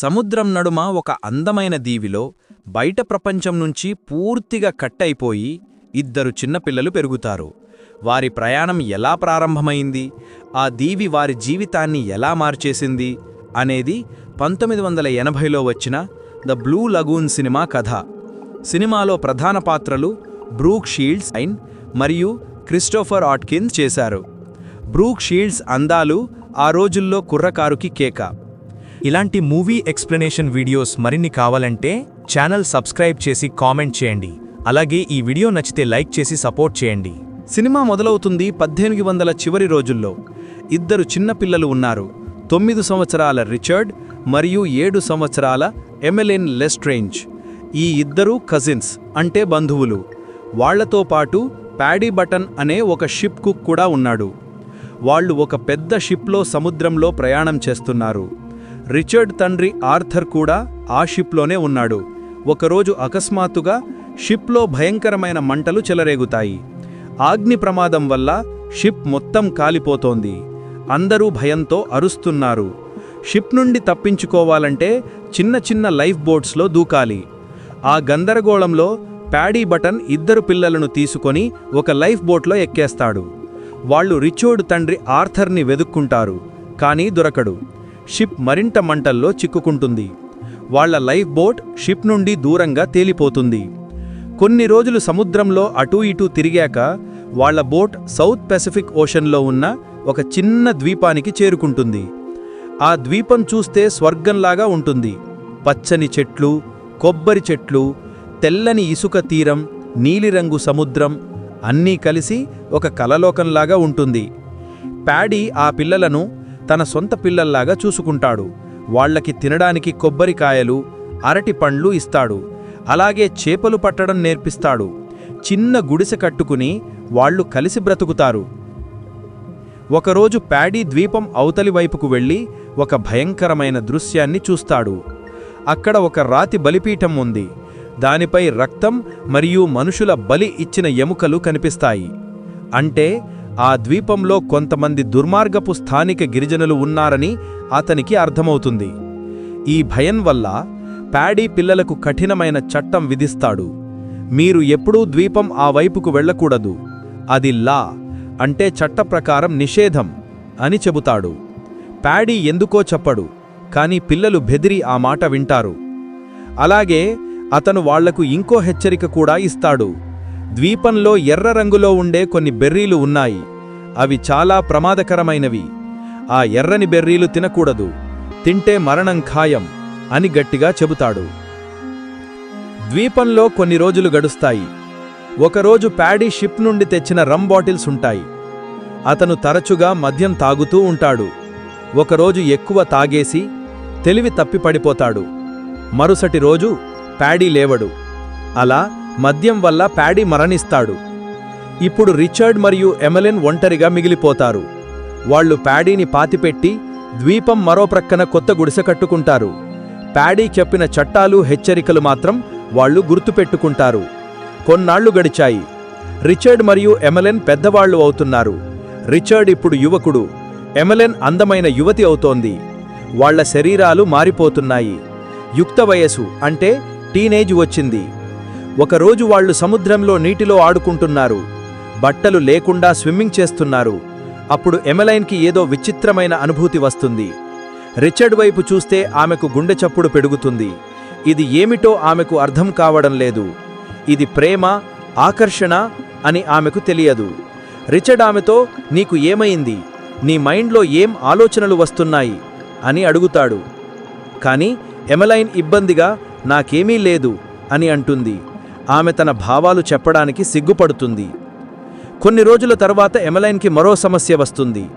సముద్రం నడుమ ఒక అందమైన దీవిలో బయట ప్రపంచం నుంచి పూర్తిగా కట్టయిపోయి ఇద్దరు చిన్నపిల్లలు పెరుగుతారు. వారి ప్రయాణం ఎలా ప్రారంభమైంది? ఆ దీవి వారి జీవితాన్ని ఎలా మార్చేసింది? అనేది పంతొమ్మిది వందల ఎనభైలో వచ్చిన ద బ్లూ లగూన్ సినిమా కథ. సినిమాలో ప్రధాన పాత్రలు బ్రూక్ షీల్డ్స్ ఐన్ మరియు క్రిస్టోఫర్ ఆట్కిన్స్ చేశారు. బ్రూక్ షీల్డ్స్ అందాలు ఆ రోజుల్లో కుర్రకారుకి కేక. ఇలాంటి మూవీ ఎక్స్ప్లెనేషన్ వీడియోస్ మరిన్ని కావాలంటే ఛానల్ సబ్స్క్రైబ్ చేసి కామెంట్ చేయండి. అలాగే ఈ వీడియో నచ్చితే లైక్ చేసి సపోర్ట్ చేయండి. సినిమా మొదలవుతుంది పద్దెనిమిది వందల చివరి రోజుల్లో. ఇద్దరు చిన్నపిల్లలు ఉన్నారు. తొమ్మిది సంవత్సరాల రిచర్డ్ మరియు ఏడు సంవత్సరాల ఎమెలిన్ లెస్ట్రేంజ్. ఈ ఇద్దరూ కజిన్స్ అంటే బంధువులు. వాళ్ళతో పాటు ప్యాడీ బటన్ అనే ఒక షిప్ కుక్ కూడా ఉన్నాడు. వాళ్ళు ఒక పెద్ద షిప్లో సముద్రంలో ప్రయాణం చేస్తున్నారు. రిచర్డ్ తండ్రి ఆర్థర్ కూడా ఆ షిప్లోనే ఉన్నాడు. ఒకరోజు అకస్మాత్తుగా షిప్లో భయంకరమైన మంటలు చెలరేగుతాయి. ఆగ్ని ప్రమాదం వల్ల షిప్ మొత్తం కాలిపోతోంది. అందరూ భయంతో అరుస్తున్నారు. షిప్ నుండి తప్పించుకోవాలంటే చిన్న చిన్న లైఫ్ బోట్స్లో దూకాలి. ఆ గందరగోళంలో ప్యాడీ బటన్ ఇద్దరు పిల్లలను తీసుకొని ఒక లైఫ్ బోట్లో ఎక్కేస్తాడు. వాళ్ళు రిచోర్డ్ తండ్రి ఆర్థర్ని వెదుక్కుంటారు కానీ దొరకడు. షిప్ మరింత మంటల్లో చిక్కుకుంటుంది. వాళ్ళ లైఫ్ బోట్ షిప్ నుండి దూరంగా తేలిపోతుంది. కొన్ని రోజులు సముద్రంలో అటూ ఇటూ తిరిగాక వాళ్ళ బోట్ సౌత్ పెసిఫిక్ ఓషన్లో ఉన్న ఒక చిన్న ద్వీపానికి చేరుకుంటుంది. ఆ ద్వీపం చూస్తే స్వర్గంలాగా ఉంటుంది. పచ్చని చెట్లు కొబ్బరి చెట్లు తెల్లని ఇసుక తీరం నీలిరంగు సముద్రం అన్నీ కలిసి ఒక కలలోకంలాగా ఉంటుంది. ప్యాడీ ఆ పిల్లలను తన సొంత పిల్లల్లాగా చూసుకుంటాడు. వాళ్ళకి తినడానికి కొబ్బరికాయలు అరటి పండ్లు ఇస్తాడు. అలాగే చేపలు పట్టడం నేర్పిస్తాడు. చిన్న గుడిసె కట్టుకుని వాళ్ళు కలిసి బ్రతుకుతారు. ఒకరోజు ప్యాడీ ద్వీపం అవతలి వైపుకు వెళ్ళి ఒక భయంకరమైన దృశ్యాన్ని చూస్తాడు. అక్కడ ఒక రాతి బలిపీఠం ఉంది. దానిపై రక్తం మరియు మనుషుల బలి ఇచ్చిన ఎముకలు కనిపిస్తాయి. అంటే ఆ ద్వీపంలో కొంతమంది దుర్మార్గపు స్థానిక గిరిజనులు ఉన్నారని అతనికి అర్థమవుతుంది. ఈ భయం వల్ల ప్యాడీ పిల్లలకు కఠినమైన చట్టం విధిస్తాడు. మీరు ఎప్పుడూ ద్వీపం ఆ వైపుకు వెళ్ళకూడదు. అది లా అంటే చట్ట ప్రకారం నిషేధం అని చెబుతాడు. ప్యాడీ ఎందుకో చెప్పడు కాని పిల్లలు బెదిరి ఆ మాట వింటారు. అలాగే అతను వాళ్ళకు ఇంకో హెచ్చరిక కూడా ఇస్తాడు. ద్వీపంలో ఎర్ర రంగులో ఉండే కొన్ని బెర్రీలు ఉన్నాయి. అవి చాలా ప్రమాదకరమైనవి. ఆ ఎర్రని బెర్రీలు తినకూడదు. తింటే మరణం ఖాయం అని గట్టిగా చెబుతాడు. ద్వీపంలో కొన్ని రోజులు గడుస్తాయి. ఒకరోజు ప్యాడీ షిప్ నుండి తెచ్చిన రమ్ బాటిల్స్ ఉంటాయి. అతను తరచుగా మద్యం తాగుతూ ఉంటాడు. ఒకరోజు ఎక్కువ తాగేసి తెలివి తప్పిపడిపోతాడు మరుసటి రోజు ప్యాడీ లేవడు. అలా మద్యం వల్ల ప్యాడీ మరణిస్తాడు. ఇప్పుడు రిచర్డ్ మరియు ఎమెలిన్ ఒంటరిగా మిగిలిపోతారు. వాళ్ళు ప్యాడీని పాతిపెట్టి ద్వీపం మరో ప్రక్కన కొత్త గుడిసె కట్టుకుంటారు. ప్యాడీ చెప్పిన చట్టాలు హెచ్చరికలు మాత్రం వాళ్ళు గుర్తుపెట్టుకుంటారు. కొన్నాళ్ళు గడిచాయి. రిచర్డ్ మరియు ఎమెలెన్ పెద్దవాళ్ళు అవుతున్నారు. రిచర్డ్ ఇప్పుడు యువకుడు. ఎమెలెన్ అందమైన యువతి అవుతోంది. వాళ్ళ శరీరాలు మారిపోతున్నాయి. యుక్త వయసు అంటే టీనేజ్ వచ్చింది. ఒకరోజు వాళ్ళు సముద్రంలో నీటిలో ఆడుకుంటున్నారు. బట్టలు లేకుండా స్విమ్మింగ్ చేస్తున్నారు. అప్పుడు ఎమెలైన్కి ఏదో విచిత్రమైన అనుభూతి వస్తుంది. రిచర్డ్ వైపు చూస్తే ఆమెకు గుండె చప్పుడు పెరుగుతుంది ఇది ఏమిటో ఆమెకు అర్థం కావడం లేదు. ఇది ప్రేమ ఆకర్షణ అని ఆమెకు తెలియదు. రిచర్డ్ ఆమెతో నీకు ఏమైంది? నీ మైండ్లో ఏం ఆలోచనలు వస్తున్నాయి? అని అడుగుతాడు. కాని ఎమెలైన్ ఇబ్బందిగా నాకేమీ లేదు అని అంటుంది. ఆమె తన భావాలు చెప్పడానికి సిగ్గుపడుతుంది. కొన్ని రోజుల తర్వాత ఎమలైన్కి మరో సమస్య వస్తుంది.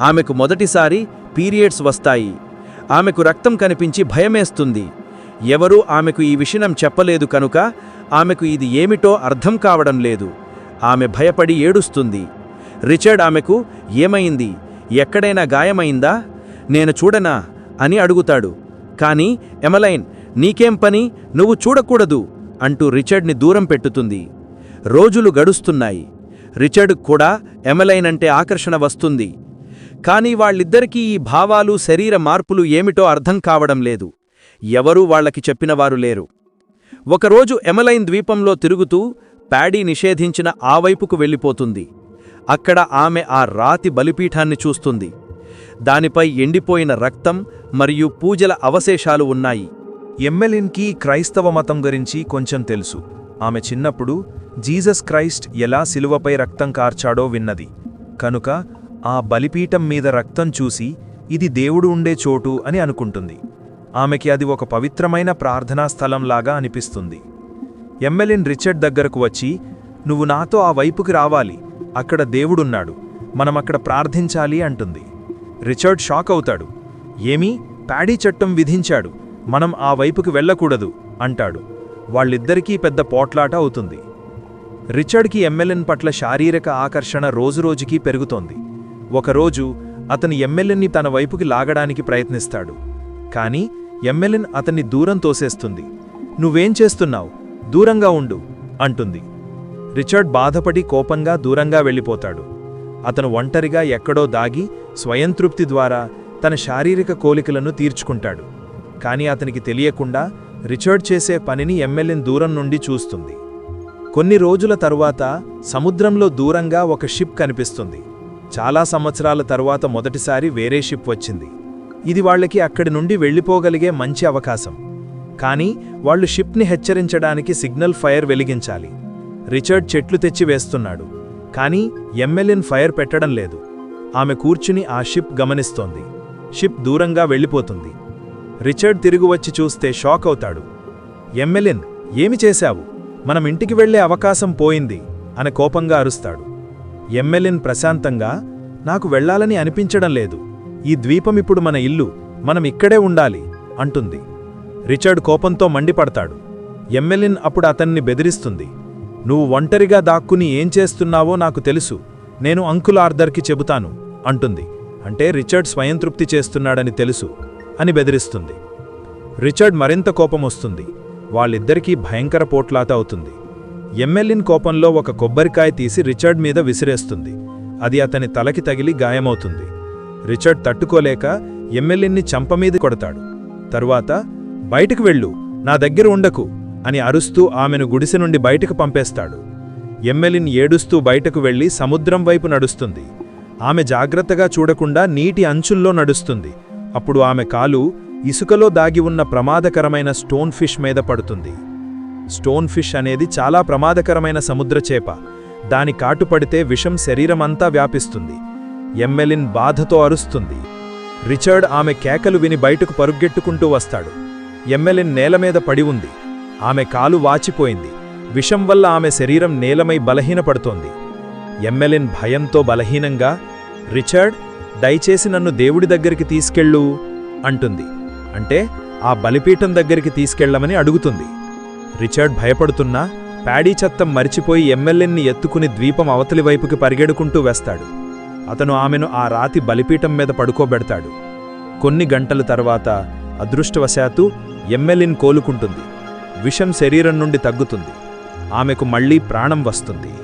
ఆమెకు మొదటిసారి పీరియడ్స్ వస్తాయి. ఆమెకు రక్తం కనిపించి భయమేస్తుంది. ఎవరూ ఆమెకు ఈ విషయం చెప్పలేదు కనుక ఆమెకు ఇది ఏమిటో అర్థం కావడం లేదు. ఆమె భయపడి ఏడుస్తుంది. రిచర్డ్ ఆమెకు ఏమైంది? ఎక్కడైనా గాయమైందా? నేను చూడనా? అని అడుగుతాడు. కానీ ఎమలైన్ నీకేం పని? నువ్వు చూడకూడదు. అంటూ రిచర్డ్ని దూరం పెట్టుతుంది. రోజులు గడుస్తున్నాయి. రిచర్డ్ కూడా ఎమలైన్ అంటే ఆకర్షణ వస్తుంది. కానీ వాళ్ళిద్దరికీ ఈ భావాలు శరీర మార్పులు ఏమిటో అర్థం కావడం లేదు. ఎవరూ వాళ్ళకి చెప్పినవారు లేరు. ఒకరోజు ఎమలైన్ ద్వీపంలో తిరుగుతూ ప్యాడీ నిషేధించిన ఆ వైపుకు వెళ్ళిపోతుంది. అక్కడ ఆమె ఆ రాతి బలిపీఠాన్ని చూస్తుంది. దానిపై ఎండిపోయిన రక్తం మరియు పూజల అవశేషాలు ఉన్నాయి. ఎమ్మెలిన్కి క్రైస్తవ మతం గురించి కొంచెం తెలుసు. ఆమె చిన్నప్పుడు జీసస్ క్రైస్ట్ ఎలా శిలువపై రక్తం కార్చాడో విన్నది. కనుక ఆ బలిపీఠం మీద రక్తం చూసి ఇది దేవుడు ఉండే చోటు అని అనుకుంటుంది. ఆమెకి అది ఒక పవిత్రమైన ప్రార్థనా స్థలంలాగా అనిపిస్తుంది. ఎమ్మెలిన్ రిచర్డ్ దగ్గరకు వచ్చి నువ్వు నాతో ఆ వైపుకి రావాలి. అక్కడ దేవుడున్నాడు. మనమక్కడ ప్రార్థించాలి అంటుంది. రిచర్డ్ షాక్ అవుతాడు. ఏమీ? ప్యాడీ చట్టం విధించాడు. మనం ఆ వైపుకి వెళ్ళకూడదు అంటాడు. వాళ్ళిద్దరికీ పెద్ద పోట్లాట అవుతుంది. రిచర్డ్కి ఎమ్మెల్యేన్ పట్ల శారీరక ఆకర్షణ రోజురోజుకీ పెరుగుతోంది. ఒకరోజు అతను ఎమ్మెల్యేని తన వైపుకి లాగడానికి ప్రయత్నిస్తాడు. కానీ ఎమ్మెల్యేన్ అతన్ని దూరం తోసేస్తుంది. నువ్వేం చేస్తున్నావు? దూరంగా ఉండు అంటుంది. రిచర్డ్ బాధపడి కోపంగా దూరంగా వెళ్ళిపోతాడు. అతను ఒంటరిగా ఎక్కడో దాగి స్వయంతృప్తి ద్వారా తన శారీరక కోలికలను తీర్చుకుంటాడు. కానీ అతనికి తెలియకుండా రిచర్డ్ చేసే పనిని ఎమ్మెల్యేని దూరం నుండి చూస్తుంది. కొన్ని రోజుల తరువాత సముద్రంలో దూరంగా ఒక షిప్ కనిపిస్తుంది. చాలా సంవత్సరాల తరువాత మొదటిసారి వేరే షిప్ వచ్చింది. ఇది వాళ్ళకి అక్కడి నుండి వెళ్ళిపోగలిగే మంచి అవకాశం. కానీ వాళ్ళు షిప్ని హెచ్చరించడానికి సిగ్నల్ ఫైర్ వెలిగించాలి. రిచర్డ్ చెట్లు తెచ్చి వేస్తున్నాడు. కానీ ఎమ్మెల్యేన్ ఫైర్ పెట్టడం లేదు. ఆమె కూర్చుని ఆ షిప్ గమనిస్తోంది. షిప్ దూరంగా వెళ్ళిపోతుంది. రిచర్డ్ తిరిగివచ్చి చూస్తే షాక్ అవుతాడు. ఎమ్మెలిన్ ఏమి చేశావు? మనం ఇంటికి వెళ్ళే అవకాశం పోయింది అని కోపంగా అరుస్తాడు. ఎమ్మెలిన్ ప్రశాంతంగా నాకు వెళ్ళాలని అనిపించడం లేదు. ఈ ద్వీపం ఇప్పుడు మన ఇల్లు మనం ఇక్కడే ఉండాలి అంటుంది. రిచర్డ్ కోపంతో మండిపడతాడు. ఎమ్మెలిన్ అప్పుడు అతన్ని బెదిరిస్తుంది. నువ్వు ఒంటరిగా దాక్కుని ఏం చేస్తున్నావో నాకు తెలుసు. నేను అంకుల్ ఆర్దర్కి చెబుతాను అంటుంది. అంటే రిచర్డ్ స్వయంతృప్తి చేస్తున్నాడని తెలుసు. అని బెదిరిస్తుంది. రిచర్డ్ మరింత కోపమొస్తుంది వాళ్ళిద్దరికీ భయంకర పోట్లాత అవుతుంది. ఎమ్మెల్యేన్ కోపంలో ఒక కొబ్బరికాయ తీసి రిచర్డ్ మీద విసిరేస్తుంది. అది అతని తలకి తగిలి గాయమవుతుంది. రిచర్డ్ తట్టుకోలేక ఎమ్మెల్యేన్ని చంపమీది కొడతాడు. తరువాత బయటకు వెళ్ళు నా దగ్గర ఉండకు అని అరుస్తూ ఆమెను గుడిసె నుండి బయటకు పంపేస్తాడు. ఎమ్మెలిన్ ఏడుస్తూ బయటకు వెళ్ళి సముద్రం వైపు నడుస్తుంది. ఆమె జాగ్రత్తగా చూడకుండా నీటి అంచుల్లో నడుస్తుంది. అప్పుడు ఆమె కాలు ఇసుకలో దాగి ఉన్న ప్రమాదకరమైన స్టోన్ ఫిష్ మీద పడుతుంది. స్టోన్ ఫిష్ అనేది చాలా ప్రమాదకరమైన సముద్ర చేప. దాని కాటుపడితే విషం శరీరమంతా వ్యాపిస్తుంది. ఎమ్మెలిన్ బాధతో అరుస్తుంది. రిచర్డ్ ఆమె కేకలు విని బయటకు పరుగ్గెట్టుకుంటూ వస్తాడు. ఎమ్మెలిన్ నేలమీద పడి ఉంది. ఆమె కాలు వాచిపోయింది. విషం వల్ల ఆమె శరీరం నేలమై బలహీనపడుతోంది. ఎమ్మెలిన్ భయంతో బలహీనంగా రిచర్డ్ దయచేసి నన్ను దేవుడి దగ్గరికి తీసుకెళ్ళు అంటుంది. అంటే ఆ బలిపీఠం దగ్గరికి తీసుకెళ్ళమని అడుగుతుంది. రిచర్డ్ భయపడుతున్నా ప్యాడీ చత్తం మరిచిపోయి ఎమ్మెల్యేని ఎత్తుకుని ద్వీపం అవతలి వైపుకి పరిగెడుకుంటూ వేస్తాడు. అతను ఆమెను ఆ రాతి బలిపీఠం మీద పడుకోబెడతాడు. కొన్ని గంటల తర్వాత అదృష్టవశాత్తు ఎమ్మెల్యేన్ కోలుకుంటుంది. విషం శరీరం నుండి తగ్గుతుంది. ఆమెకు మళ్ళీ ప్రాణం వస్తుంది.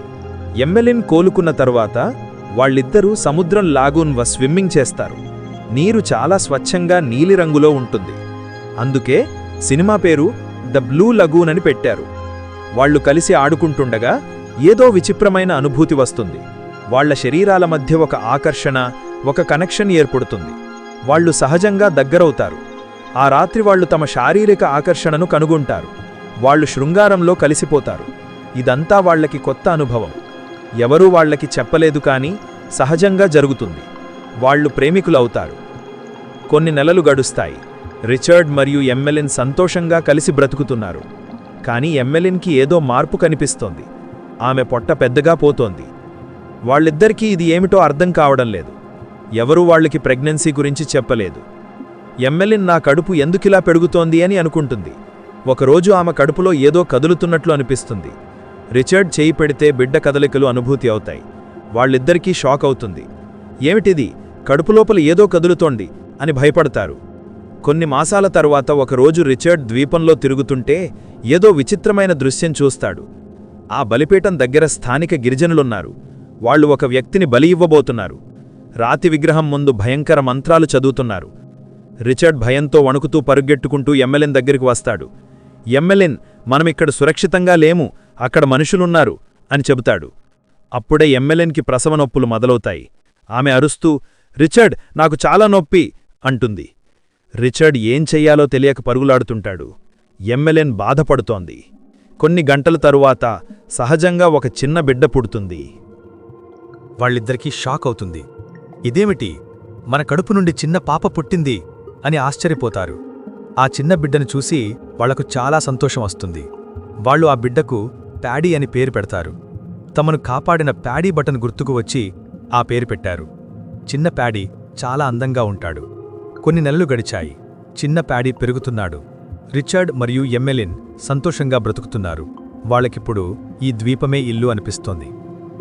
ఎమ్మెలిన్ కోలుకున్న తరువాత వాళ్ళిద్దరూ సముద్రం లాగూన్వ స్విమ్మింగ్ చేస్తారు. నీరు చాలా స్వచ్ఛంగా నీలిరంగులో ఉంటుంది. అందుకే సినిమా పేరు ద బ్లూ లగూన్ అని పెట్టారు. వాళ్ళు కలిసి ఆడుకుంటుండగా ఏదో విచిత్రమైన అనుభూతి వస్తుంది. వాళ్ళ శరీరాల మధ్య ఒక ఆకర్షణ ఒక కనెక్షన్ ఏర్పడుతుంది. వాళ్ళు సహజంగా దగ్గరవుతారు. ఆ రాత్రి వాళ్ళు తమ శారీరక ఆకర్షణను కనుగొంటారు. వాళ్ళు శృంగారంలో కలిసిపోతారు. ఇదంతా వాళ్ళకి కొత్త అనుభవం. ఎవరూ వాళ్ళకి చెప్పలేదు కానీ సహజంగా జరుగుతుంది. వాళ్ళు ప్రేమికులవుతారు. కొన్ని నెలలు గడుస్తాయి. రిచర్డ్ మరియు ఎమ్మెలిన్ సంతోషంగా కలిసి బ్రతుకుతున్నారు. కానీ ఎమ్మెలిన్కి ఏదో మార్పు కనిపిస్తోంది. ఆమె పొట్ట పెద్దగా పోతోంది. వాళ్ళిద్దరికీ ఇది ఏమిటో అర్థం కావడం లేదు. ఎవరూ వాళ్ళకి ప్రెగ్నెన్సీ గురించి చెప్పలేదు. ఎమ్మెలిన్ నా కడుపు ఎందుకిలా పెరుగుతోంది అని అనుకుంటుంది. ఒకరోజు ఆమె కడుపులో ఏదో కదులుతున్నట్లు అనిపిస్తుంది. రిచర్డ్ చేయి పెడితే బిడ్డ కదలికలు అనుభూతి అవుతాయి. వాళ్ళిద్దరికీ షాక్ అవుతుంది. ఏమిటిది? కడుపులోపల ఏదో కదులుతోంది అని భయపడతారు. కొన్ని మాసాల తరువాత ఒకరోజు రిచర్డ్ ద్వీపంలో తిరుగుతుంటే ఏదో విచిత్రమైన దృశ్యం చూస్తాడు. ఆ బలిపీఠం దగ్గర స్థానిక గిరిజనులున్నారు. వాళ్ళు ఒక వ్యక్తిని బలి ఇవ్వబోతున్నారు. రాతి విగ్రహం ముందు భయంకర మంత్రాలు చదువుతున్నారు. రిచర్డ్ భయంతో వణుకుతూ పరుగెట్టుకుంటూ ఎమ్మెల్యేన్ దగ్గరికి వస్తాడు. ఎమ్మెల్యేన్ మనమిక్కడ సురక్షితంగా లేము. అక్కడ మనుషులున్నారు అని చెబుతాడు. అప్పుడే ఎమ్మెల్యేన్కి ప్రసవ నొప్పులు మొదలవుతాయి. ఆమె అరుస్తూ రిచర్డ్ నాకు చాలా నొప్పి అంటుంది. రిచర్డ్ ఏం చెయ్యాలో తెలియక పరుగులాడుతుంటాడు. ఎమ్మెల్యేన్ బాధపడుతోంది. కొన్ని గంటల తరువాత సహజంగా ఒక చిన్న బిడ్డ పుడుతుంది. వాళ్ళిద్దరికీ షాక్ అవుతుంది. ఇదేమిటి? మన కడుపు నుండి చిన్న పాప పుట్టింది అని ఆశ్చర్యపోతారు. ఆ చిన్న బిడ్డను చూసి వాళ్ళకు చాలా సంతోషం వస్తుంది. వాళ్ళు ఆ బిడ్డకు ప్యాడీ అని పేరు పెడతారు. తమను కాపాడిన ప్యాడీ బటన్ గుర్తుకు వచ్చి ఆ పేరు పెట్టారు. చిన్న ప్యాడీ చాలా అందంగా ఉంటాడు. కొన్ని నెలలు గడిచాయి. చిన్న ప్యాడీ పెరుగుతున్నాడు. రిచర్డ్ మరియు ఎమ్మెలిన్ సంతోషంగా బ్రతుకుతున్నారు. వాళ్ళకిప్పుడు ఈ ద్వీపమే ఇల్లు అనిపిస్తోంది.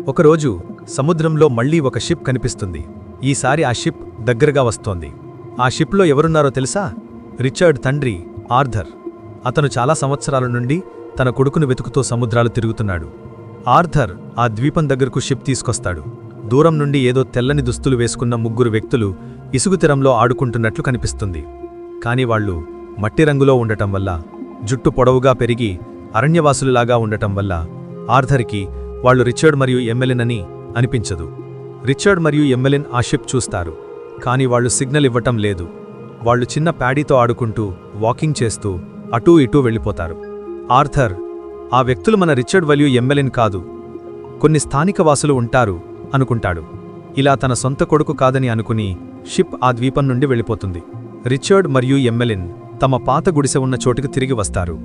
ఒకరోజు సముద్రంలో మళ్ళీ ఒక షిప్ కనిపిస్తుంది. ఈసారి ఆ షిప్ దగ్గరగా వస్తోంది. ఆ షిప్లో ఎవరున్నారో తెలుసా? రిచర్డ్ తండ్రి ఆర్థర్. అతను చాలా సంవత్సరాల నుండి తన కొడుకును వెతుకుతో సముద్రాలు తిరుగుతున్నాడు. ఆర్థర్ ఆ ద్వీపం దగ్గరకు షిప్ తీసుకొస్తాడు. దూరం నుండి ఏదో తెల్లని దుస్తులు వేసుకున్న ముగ్గురు వ్యక్తులు ఇసుగుతెరంలో ఆడుకుంటున్నట్లు కనిపిస్తుంది. కాని వాళ్ళు మట్టి రంగులో ఉండటం వల్ల జుట్టు పొడవుగా పెరిగి అరణ్యవాసులులాగా ఉండటం వల్ల ఆర్థర్కి వాళ్ళు రిచర్డ్ మరియు ఎమ్మెలిన్ అని అనిపించదు. రిచర్డ్ మరియు ఎమ్మెలిన్ ఆ షిప్ చూస్తారు. కాని వాళ్ళు సిగ్నల్ ఇవ్వటం లేదు. వాళ్ళు చిన్న ప్యాడీతో ఆడుకుంటూ వాకింగ్ చేస్తూ అటూ ఇటూ వెళ్ళిపోతారు. ఆర్థర్ ఆ వ్యక్తులు మన రిచర్డ్ వల్యూ ఎమ్మెలిన్ కాదు కొన్ని స్థానిక వాసులు ఉంటారు అనుకుంటాడు. ఇలా తన సొంత కొడుకు కాదని అనుకుని షిప్ ఆ ద్వీపం నుండి వెళ్ళిపోతుంది. రిచర్డ్ మరియు ఎమ్మెలిన్ తమ పాత గుడిసె ఉన్న చోటుకు తిరిగి వస్తారు.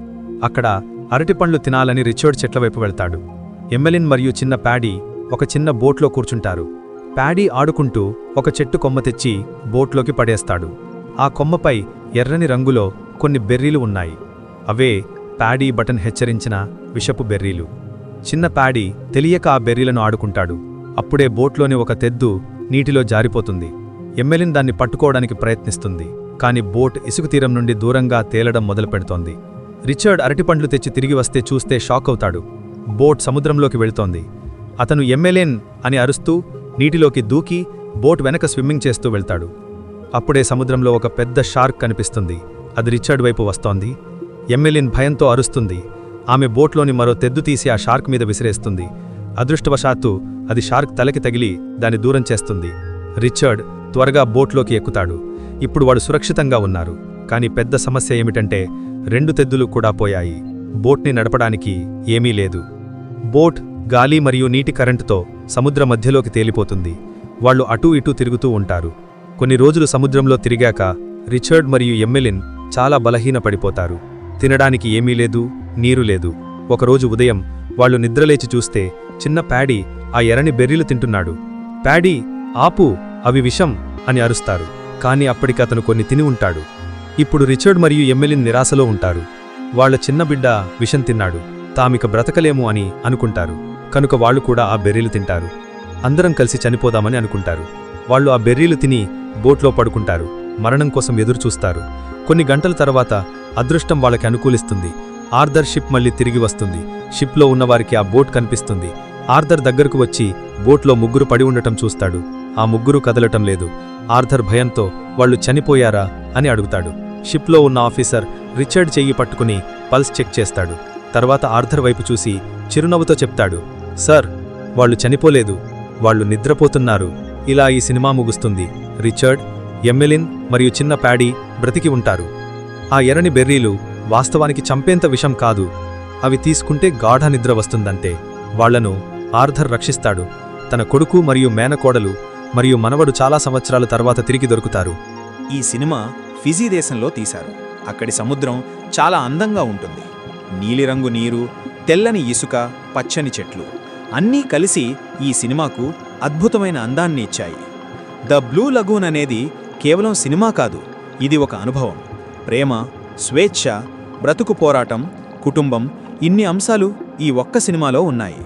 అక్కడ అరటిపండ్లు తినాలని రిచర్డ్ చెట్ల వైపు వెళ్తాడు. ఎమ్మెలిన్ మరియు చిన్న ప్యాడీ ఒక చిన్న బోట్లో కూర్చుంటారు. ప్యాడీ ఆడుకుంటూ ఒక చెట్టు కొమ్మ తెచ్చి బోట్లోకి పడేస్తాడు. ఆ కొమ్మపై ఎర్రని రంగులో కొన్ని బెర్రీలు ఉన్నాయి. అవే ప్యాడీ బటన్ హెచ్చరించిన విషపు బెర్రీలు. చిన్న ప్యాడీ తెలియక ఆ బెర్రీలను ఆడుకుంటాడు. అప్పుడే బోట్లోని ఒక తెద్దు నీటిలో జారిపోతుంది. ఎమ్మెలిన్ దాన్ని పట్టుకోవడానికి ప్రయత్నిస్తుంది. కాని బోట్ ఇసుక తీరం నుండి దూరంగా తేలడం మొదలుపెడుతోంది. రిచర్డ్ అరటిపండ్లు తెచ్చి తిరిగి వస్తే చూస్తే షాక్ అవుతాడు. బోట్ సముద్రంలోకి వెళ్తోంది. అతను ఎమ్మెలేన్ అని అరుస్తూ నీటిలోకి దూకి బోట్ వెనక స్విమ్మింగ్ చేస్తూ వెళ్తాడు. అప్పుడే సముద్రంలో ఒక పెద్ద షార్క్ కనిపిస్తుంది. అది రిచర్డ్ వైపు వస్తోంది. ఎమ్మెలిన్ భయంతో అరుస్తుంది. ఆమె బోట్లోని మరో తెద్దు తీసి ఆ షార్క్ మీద విసిరేస్తుంది. అదృష్టవశాత్తు అది షార్క్ తలకి తగిలి దాన్ని దూరం చేస్తుంది. రిచర్డ్ త్వరగా బోట్లోకి ఎక్కుతాడు. ఇప్పుడు వాడు సురక్షితంగా ఉన్నారు. కాని పెద్ద సమస్య ఏమిటంటే రెండు తెద్దులు కూడా పోయాయి. బోట్ని నడపడానికి ఏమీ లేదు. బోట్ గాలి మరియు నీటి కరెంటుతో సముద్ర మధ్యలోకి తేలిపోతుంది. వాళ్ళు అటూ ఇటూ తిరుగుతూ ఉంటారు. కొన్ని రోజులు సముద్రంలో తిరిగాక రిచర్డ్ మరియు ఎమ్మెలిన్ చాలా బలహీన పడిపోతారు తినడానికి ఏమీ లేదు నీరు లేదు. ఒకరోజు ఉదయం వాళ్ళు నిద్రలేచి చూస్తే చిన్న ప్యాడీ ఆ ఎర్రని బెర్రీలు తింటున్నాడు. ప్యాడీ ఆపు అవి విషం అని అరుస్తారు. కాని అప్పటికి అతను కొన్ని తిని ఉంటాడు. ఇప్పుడు రిచర్డ్ మరియు ఎమ్మెలిన్ నిరాశలో ఉంటారు. వాళ్ళ చిన్న బిడ్డ విషం తిన్నాడు. తామిక బ్రతకలేము అని అనుకుంటారు. కనుక వాళ్ళు కూడా ఆ బెర్రీలు తింటారు. అందరం కలిసి చనిపోదామని అనుకుంటారు. వాళ్ళు ఆ బెర్రీలు తిని బోట్లో పడుకుంటారు. మరణం కోసం ఎదురుచూస్తారు. కొన్ని గంటల తర్వాత అదృష్టం వాళ్ళకి అనుకూలిస్తుంది. ఆర్థర్ షిప్ మళ్ళీ తిరిగి వస్తుంది. షిప్లో ఉన్నవారికి ఆ బోట్ కనిపిస్తుంది. ఆర్థర్ దగ్గరకు వచ్చి బోట్లో ముగ్గురు పడి ఉండటం చూస్తాడు. ఆ ముగ్గురు కదలటం లేదు. ఆర్థర్ భయంతో వాళ్ళు చనిపోయారా అని అడుగుతాడు. షిప్లో ఉన్న ఆఫీసర్ రిచర్డ్ చెయ్యి పట్టుకుని పల్స్ చెక్ చేస్తాడు. తర్వాత ఆర్థర్ వైపు చూసి చిరునవ్వుతో చెప్తాడు. సార్ వాళ్ళు చనిపోలేదు. వాళ్ళు నిద్రపోతున్నారు. ఇలా ఈ సినిమా ముగుస్తుంది. రిచర్డ్ ఎమ్మెలిన్ మరియు చిన్న ప్యాడీ బ్రతికి ఉంటారు. ఆ ఎర్రని బెర్రీలు వాస్తవానికి చంపేంత విషం కాదు. అవి తీసుకుంటే గాఢ నిద్ర వస్తుందంటే వాళ్ళను ఆర్థర్ రక్షిస్తాడు. తన కొడుకు మరియు మేనకోడలు మరియు మనవడు చాలా సంవత్సరాల తర్వాత తిరిగి దొరుకుతారు. ఈ సినిమా ఫిజీ దేశంలో తీశారు. అక్కడి సముద్రం చాలా అందంగా ఉంటుంది. నీలిరంగు నీరు తెల్లని ఇసుక పచ్చని చెట్లు అన్నీ కలిసి ఈ సినిమాకు అద్భుతమైన అందాన్ని ఇచ్చాయి. ద బ్లూ లగూన్ అనేది కేవలం సినిమా కాదు ఇది ఒక అనుభవం. ప్రేమ స్వేచ్ఛ బ్రతుకు పోరాటం కుటుంబం ఇన్ని అంశాలు ఈ ఒక్క సినిమాలో ఉన్నాయి.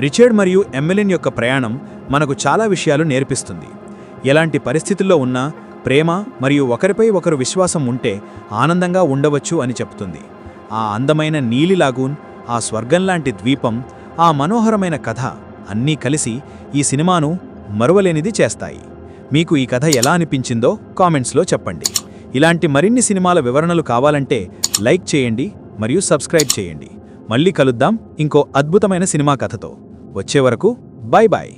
రిచర్డ్ మరియు ఎమ్మెలిన్ యొక్క ప్రయాణం మనకు చాలా విషయాలు నేర్పిస్తుంది. ఎలాంటి పరిస్థితుల్లో ఉన్నా ప్రేమ మరియు ఒకరిపై ఒకరు విశ్వాసం ఉంటే ఆనందంగా ఉండవచ్చు అని చెప్తుంది. ఆ అందమైన నీలి లాగూన్ ఆ స్వర్గంలాంటి ద్వీపం ఆ మనోహరమైన కథ అన్నీ కలిసి ఈ సినిమాను మరువలేనిది చేస్తాయి. మీకు ఈ కథ ఎలా అనిపించిందో కామెంట్స్లో చెప్పండి. ఇలాంటి మరిన్ని సినిమాల వివరణలు కావాలంటే లైక్ చేయండి మరియు సబ్స్క్రైబ్ చేయండి. మళ్ళీ కలుద్దాం ఇంకో అద్భుతమైన సినిమా కథతో. వచ్చే వరకు బాయ్ బాయ్